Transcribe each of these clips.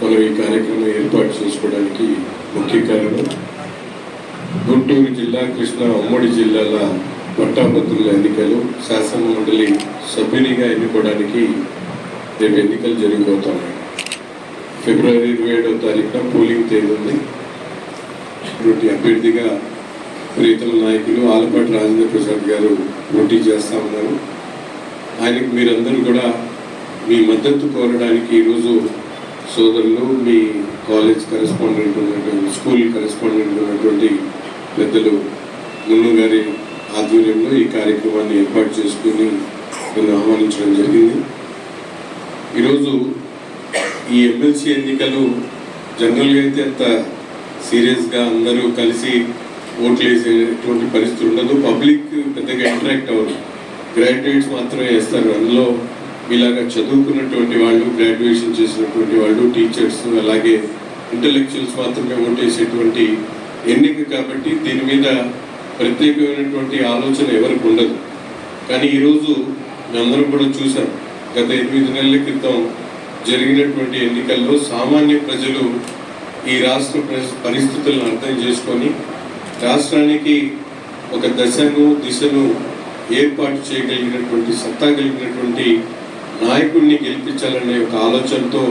మనం ఈ కార్యక్రమం ఏర్పాటు చేసుకోవడానికి ముఖ్య కారణం గుంటూరు జిల్లా కృష్ణా ఉమ్మడి జిల్లాల పట్టాభద్రుల ఎన్నికలు శాసన మండలి సభ్యునిగా ఎన్నుకోవడానికి రేపు ఎన్నికలు జరిగిపోతున్నాయి ఫిబ్రవరి ఇరవై ఏడవ తారీఖున పోలింగ్ తేదీ ఉంది. ఇటువంటి అభ్యర్థిగా ప్రీతమ నాయకులు ఆలపాటి రాజేంద్ర ప్రసాద్ గారు పోటీ చేస్తా ఉన్నారు. ఆయనకు మీరందరూ కూడా మీ మద్దతు కోరడానికి ఈరోజు సోదరులు మీ కాలేజ్ కరెస్పాండెంట్ ఉన్నటువంటి స్కూల్ కరెస్పాండెంట్ ఉన్నటువంటి పెద్దలు మున్ను గారి ఆధ్వర్యంలో ఈ కార్యక్రమాన్ని ఏర్పాటు చేసుకుని నన్ను ఆహ్వానించడం జరిగింది. ఈరోజు ఈ ఎమ్మెల్సీ ఎన్నికలు జనరల్గా అయితే అంత సీరియస్గా అందరూ కలిసి ఓట్లు వేసేటువంటి పరిస్థితి ఉండదు. పబ్లిక్ పెద్దగా ఇంటరాక్ట్ అవ్వరు గ్రాడ్యుయేట్స్ మాత్రమే వేస్తారు. అందులో ఇలాగా చదువుకున్నటువంటి వాళ్ళు గ్రాడ్యుయేషన్ చేసినటువంటి వాళ్ళు టీచర్స్ అలాగే ఇంటలెక్చువల్స్ మాత్రమే ఓటేసేటువంటి ఎన్నిక కాబట్టి దీని మీద ప్రత్యేకమైనటువంటి ఆలోచన ఎవరికి ఉండదు. కానీ ఈరోజు మేమందరం కూడా చూసాం గత ఎనిమిది నెలల క్రితం జరిగినటువంటి ఎన్నికల్లో సామాన్య ప్రజలు ఈ రాష్ట్ర ప్ర- పరిస్థితులను అర్థం చేసుకొని రాష్ట్రానికి ఒక దశను దిశను ఏర్పాటు చేయగలిగినటువంటి సత్తా కలిగినటువంటి నాయకుడిని గెలిపించాలనే ఒక ఆలోచనతో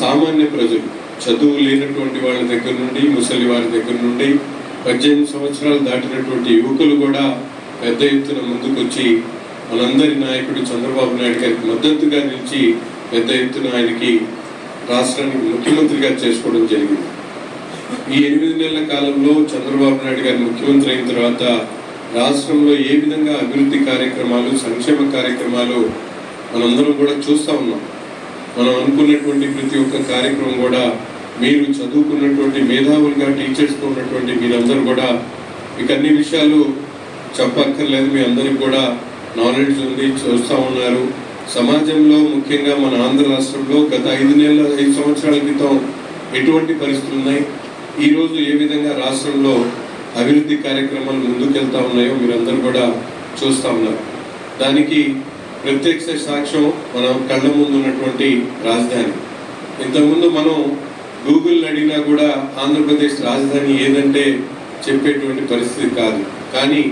సామాన్య ప్రజలు చదువు లేనటువంటి వాళ్ళ దగ్గర నుండి ముసలి వారి దగ్గర నుండి పద్దెనిమిది సంవత్సరాలు దాటినటువంటి యువకులు కూడా పెద్ద ఎత్తున ముందుకొచ్చి మనందరి నాయకుడు చంద్రబాబు నాయుడు గారికి మద్దతుగా నిలిచి పెద్ద ఎత్తున ఆయనకి రాష్ట్రానికి ముఖ్యమంత్రిగా చేసుకోవడం జరిగింది. ఈ ఎనిమిది నెలల కాలంలో చంద్రబాబు నాయుడు గారు ముఖ్యమంత్రి అయిన తర్వాత రాష్ట్రంలో ఏ విధంగా అభివృద్ధి కార్యక్రమాలు సంక్షేమ కార్యక్రమాలు మనందరం కూడా చూస్తూ ఉన్నాం. మనం అనుకున్నటువంటి ప్రతి ఒక్క కార్యక్రమం కూడా మీరు చదువుకున్నటువంటి మేధావులుగా టీచర్స్తో ఉన్నటువంటి మీరందరూ కూడా ఇక అన్ని విషయాలు చెప్పక్కర్లేదు. మీ అందరికి కూడా నాలెడ్జ్ ఉంది చూస్తూ ఉన్నారు. సమాజంలో ముఖ్యంగా మన ఆంధ్ర రాష్ట్రంలో గత ఐదు నెలల ఐదు సంవత్సరాల క్రితం ఎటువంటి పరిస్థితులు ఉన్నాయి? ఈ రోజు ఏ విధంగా రాష్ట్రంలో అభివృద్ధి కార్యక్రమాలు ముందుకెళ్తా ఉన్నాయో మీరందరూ కూడా చూస్తూ ఉన్నారు. దానికి ప్రత్యక్ష సాక్ష్యం మన కళ్ళ ముందు ఉన్నటువంటి రాజధాని. ఇంతకుముందు మనం గూగుల్ అడిగినా కూడా ఆంధ్రప్రదేశ్ రాజధాని ఏదంటే చెప్పేటువంటి పరిస్థితి కాదు. కానీ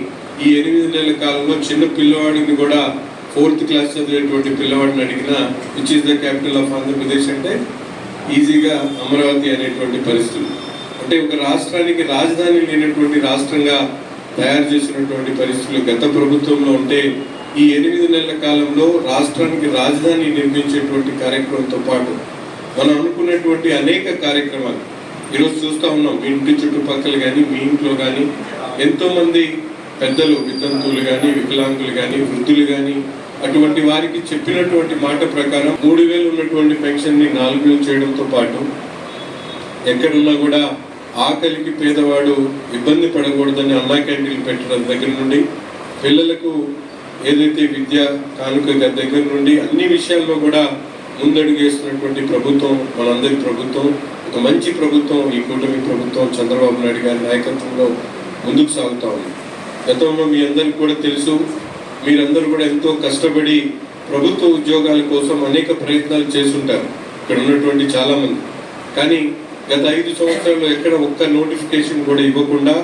ఈ ఎనిమిది నెలల కాలంలో చిన్న పిల్లవాడిని కూడా ఫోర్త్ క్లాస్ చదివేటువంటి పిల్లవాడిని అడిగినా which is the capital of Andhra Pradesh? అంటే ఈజీగా అమరావతి అనేటువంటి పరిస్థితులు అంటే ఒక రాష్ట్రానికి రాజధాని లేనటువంటి రాష్ట్రంగా తయారు చేసినటువంటి పరిస్థితులు గత ప్రభుత్వంలో ఉంటే ఈ ఎనిమిది నెలల కాలంలో రాష్ట్రానికి రాజధాని నిర్మించేటువంటి కార్యక్రమంతో పాటు మనం అనుకున్నటువంటి అనేక కార్యక్రమాలు ఈరోజు చూస్తూ ఉన్నాం. మీ ఇంటి చుట్టుపక్కల కానీ మీ ఇంట్లో కానీ ఎంతోమంది పెద్దలు వితంతువులు కానీ వికలాంగులు కానీ వృద్ధులు కానీ అటువంటి వారికి చెప్పినటువంటి మాట ప్రకారం మూడు వేలు ఉన్నటువంటి పెన్షన్ని నాలుగు వేలు చేయడంతో పాటు ఎక్కడున్నా కూడా ఆకలికి పేదవాడు ఇబ్బంది పడకూడదని అన్నా క్యాంటీన్లు పెట్టడం దగ్గర నుండి పిల్లలకు ఏదైతే విద్య కానుక దగ్గర నుండి అన్ని విషయాల్లో కూడా ముందడుగేస్తున్నటువంటి ప్రభుత్వం మనందరి ప్రభుత్వం ఒక మంచి ప్రభుత్వం ఈ కూటమి ప్రభుత్వం చంద్రబాబు నాయుడు గారి నాయకత్వంలో ముందుకు సాగుతా ఉంది. గతంలో మీ అందరికి కూడా తెలుసు మీరందరూ కూడా ఎంతో కష్టపడి ప్రభుత్వ ఉద్యోగాల కోసం అనేక ప్రయత్నాలు చేస్తుంటారు. ఇక్కడ ఉన్నటువంటి చాలామంది. కానీ గత ఐదు సంవత్సరాల్లో ఎక్కడ ఒక్క నోటిఫికేషన్ కూడా ఇవ్వకుండా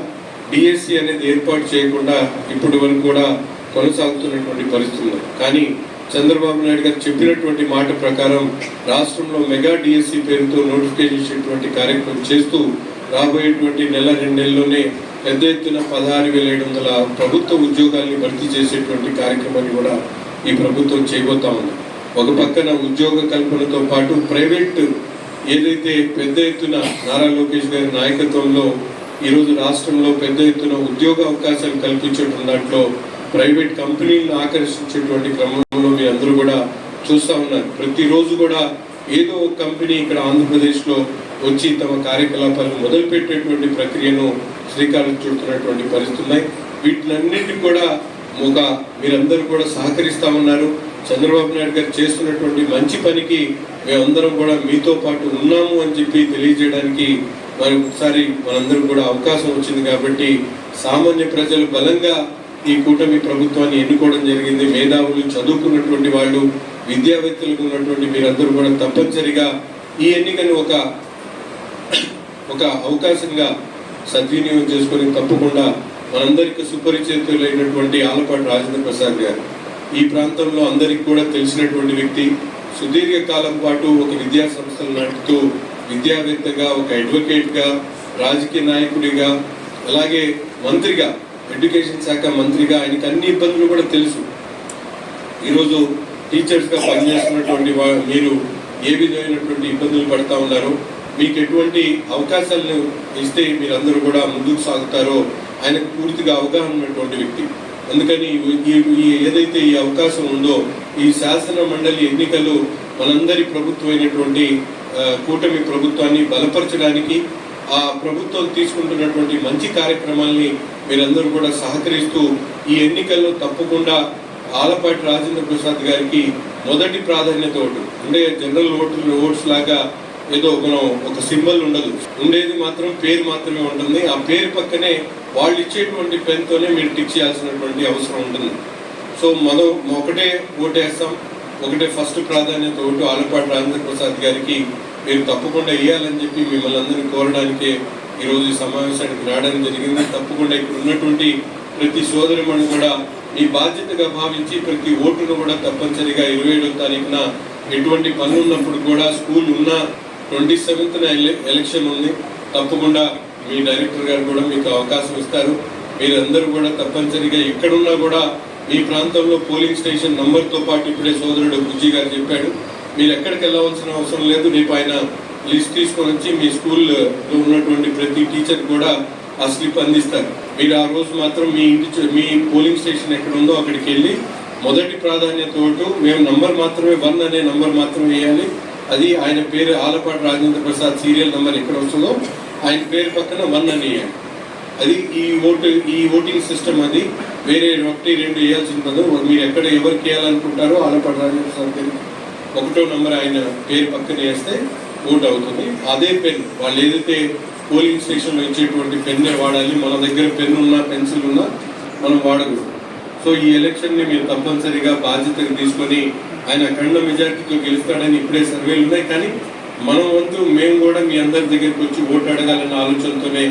డిఎస్సి అనేది ఏర్పాటు చేయకుండా ఇప్పటి వరకు కూడా కొనసాగుతున్నటువంటి పరిస్థితులు కానీ చంద్రబాబు నాయుడు గారు చెప్పినటువంటి మాట ప్రకారం రాష్ట్రంలో మెగా డిఎస్సి పేరుతో నోటిఫికేషన్ ఇచ్చేటువంటి కార్యక్రమం చేస్తూ రాబోయేటువంటి నెల రెండు నెలల్లోనే పెద్ద ఎత్తున పదహారు వేల ఏడు వందల ప్రభుత్వ ఉద్యోగాల్ని భర్తీ చేసేటువంటి కార్యక్రమాన్ని కూడా ఈ ప్రభుత్వం చేయబోతా ఉంది. ఒక పక్కన ఉద్యోగ కల్పనతో పాటు ప్రైవేట్ ఏదైతే పెద్ద ఎత్తున నారా లోకేష్ గారి నాయకత్వంలో ఈరోజు రాష్ట్రంలో పెద్ద ఎత్తున ఉద్యోగ అవకాశాలు కల్పించడం దాంట్లో ప్రైవేట్ కంపెనీలను ఆకర్షించేటువంటి క్రమంలో మీ అందరూ కూడా చూస్తూ ఉన్నారు. ప్రతిరోజు కూడా ఏదో ఒక కంపెనీ ఇక్కడ ఆంధ్రప్రదేశ్లో వచ్చి తమ కార్యకలాపాలను మొదలుపెట్టేటువంటి ప్రక్రియను శ్రీకారం చుడుతున్నటువంటి పరిస్థితులు ఉన్నాయి. వీటినన్నింటినీ కూడా ఒక మీరందరూ కూడా సహకరిస్తా ఉన్నారు. చంద్రబాబు నాయుడు గారు చేస్తున్నటువంటి మంచి పనికి మేమందరం కూడా మీతో పాటు ఉన్నాము అని చెప్పి తెలియజేయడానికి మరి ఒకసారి మనందరం కూడా అవకాశం వచ్చింది కాబట్టి సామాన్య ప్రజలు బలంగా ఈ కూటమి ప్రభుత్వాన్ని ఎన్నుకోవడం జరిగింది. మేధావులు చదువుకున్నటువంటి వాళ్ళు విద్యావేత్తలకు ఉన్నటువంటి మీరందరూ కూడా తప్పనిసరిగా ఈ ఎన్నికను ఒక ఒక అవకాశంగా సద్వినియోగం చేసుకొని తప్పకుండా మనందరికీ సుపరిచితులైనటువంటి ఆలపాటి రాజేంద్ర ప్రసాద్ గారు. ఈ ప్రాంతంలో అందరికీ కూడా తెలిసినటువంటి వ్యక్తి సుదీర్ఘ కాలం పాటు ఒక విద్యా సంస్థలు నడుపుతూ విద్యావేత్తగా ఒక అడ్వకేట్గా రాజకీయ నాయకుడిగా అలాగే మంత్రిగా ఎడ్యుకేషన్ శాఖ మంత్రిగా ఆయనకి అన్ని ఇబ్బందులు కూడా తెలుసు. ఈరోజు టీచర్స్గా పనిచేస్తున్నటువంటి మీరు ఏ విధమైనటువంటి ఇబ్బందులు పడతా ఉన్నారో మీకు ఎటువంటి అవకాశాలను ఇస్తే మీరందరూ కూడా ముందుకు సాగుతారో ఆయనకు పూర్తిగా అవగాహన ఉన్నటువంటి వ్యక్తి. అందుకని ఏదైతే ఈ అవకాశం ఉందో ఈ శాసన మండలి ఎన్నికలు మనందరి ప్రభుత్వమైనటువంటి కూటమి ప్రభుత్వాన్ని బలపరచడానికి ఆ ప్రభుత్వం తీసుకుంటున్నటువంటి మంచి కార్యక్రమాల్ని మీరందరూ కూడా సహకరిస్తూ ఈ ఎన్నికల్లో తప్పకుండా ఆలపాటి రాజేంద్ర ప్రసాద్ గారికి మొదటి ప్రాధాన్యత ఓటు అంటే జనరల్ ఓటు ఓట్స్ లాగా ఏదో మనం ఒక సింబల్ ఉండదు. ఉండేది మాత్రం పేరు మాత్రమే ఉంటుంది. ఆ పేరు పక్కనే వాళ్ళు ఇచ్చేటువంటి పెన్తోనే మీరు టిక్ చేయాల్సినటువంటి అవసరం ఉంటుంది. సో మనం ఒకటే ఓటేస్తాం. ఒకటే ఫస్ట్ ప్రాధాన్యత ఓటు ఆలపాటి రాజేంద్ర ప్రసాద్ గారికి మీరు తప్పకుండా ఇవ్వాలని చెప్పి మిమ్మల్ని అందరినీ కోరడానికే ఈరోజు ఈ సమావేశానికి రావడం జరిగింది. తప్పకుండా ఇక్కడ ఉన్నటువంటి ప్రతి సోదరిమణి కూడా ఈ బాధ్యతగా భావించి ప్రతి ఓటును కూడా తప్పనిసరిగా ఇరవై ఏడవ తారీఖున ఎటువంటి పనులు ఉన్నప్పుడు కూడా స్కూల్ ఉన్న ట్వంటీ సెవెంత్న ఎలక్షన్ ఉంది. తప్పకుండా మీ డైరెక్టర్ గారు కూడా మీకు అవకాశం ఇస్తారు. మీరందరూ కూడా తప్పనిసరిగా ఎక్కడున్నా కూడా మీ ప్రాంతంలో పోలింగ్ స్టేషన్ నంబర్తో పాటు ఇప్పుడే సోదరుడు బుజ్జి గారు చెప్పాడు. మీరు ఎక్కడికి వెళ్ళవలసిన అవసరం లేదు. రేపు ఆయన లిస్ట్ తీసుకొని వచ్చి మీ స్కూల్లో ఉన్నటువంటి ప్రతి టీచర్ కూడా ఆ స్లిప్ అందిస్తారు. మీరు ఆ రోజు మాత్రం మీ ఇంటి మీ పోలింగ్ స్టేషన్ ఎక్కడ ఉందో అక్కడికి వెళ్ళి మొదటి ప్రాధాన్యతోటు మేము నంబర్ మాత్రమే వన్ అనే నంబర్ మాత్రమే వేయాలి. అది ఆయన పేరు ఆలపాటి రాజేంద్ర ప్రసాద్ సీరియల్ నంబర్ ఎక్కడ వస్తుందో ఆయన పేరు పక్కన వన్ అని వేయాలి. అది ఈ ఓటు ఈ ఓటింగ్ సిస్టమ్ అది వేరే ఒకటి రెండు వేయాల్సి ఉండదు మీరు ఎక్కడ ఎవరికి వేయాలనుకుంటారో ఆలపాటి రాజేంద్ర ప్రసాద్ పేరు ఒకటో నంబర్ ఆయన పేరు పక్కన వేస్తే ఓట్ అవుతుంది. అదే పెన్ వాళ్ళు ఏదైతే పోలింగ్ స్టేషన్లో ఇచ్చేటువంటి పెన్నే వాడాలి మన దగ్గర పెన్ ఉన్నా పెన్సిల్ ఉన్నా మనం వాడకూడదు. సో ఈ ఎలక్షన్ని మీరు తప్పనిసరిగా బాధ్యతగా తీసుకొని ఆయన అఖండ మెజార్టీతో గెలుస్తాడని ఇప్పుడే సర్వేలు ఉన్నాయి. కానీ మనం వంతు మేము కూడా మీ అందరి దగ్గరికి వచ్చి ఓటు అడగాలన్న ఆలోచనతోనే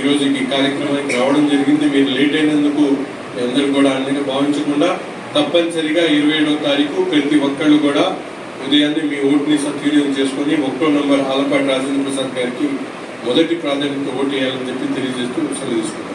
ఈరోజు ఈ కార్యక్రమానికి రావడం జరిగింది. మీరు లేట్ అయినందుకు మీ అందరూ కూడా అన్నీ భావించకుండా తప్పనిసరిగా ఇరవై ఏడవ తారీఖు ప్రతి ఒక్కళ్ళు కూడా ఉదయాన్నే మీ ఓటుని సద్వినియోగం చేసుకొని ఒక్కో నంబర్ ఆలపాటి రాజేంద్ర ప్రసాద్ గారికి మొదటి ప్రాధాన్యత ఓటు వేయాలని చెప్పి తెలియజేస్తూ సెలవు తీసుకున్నాను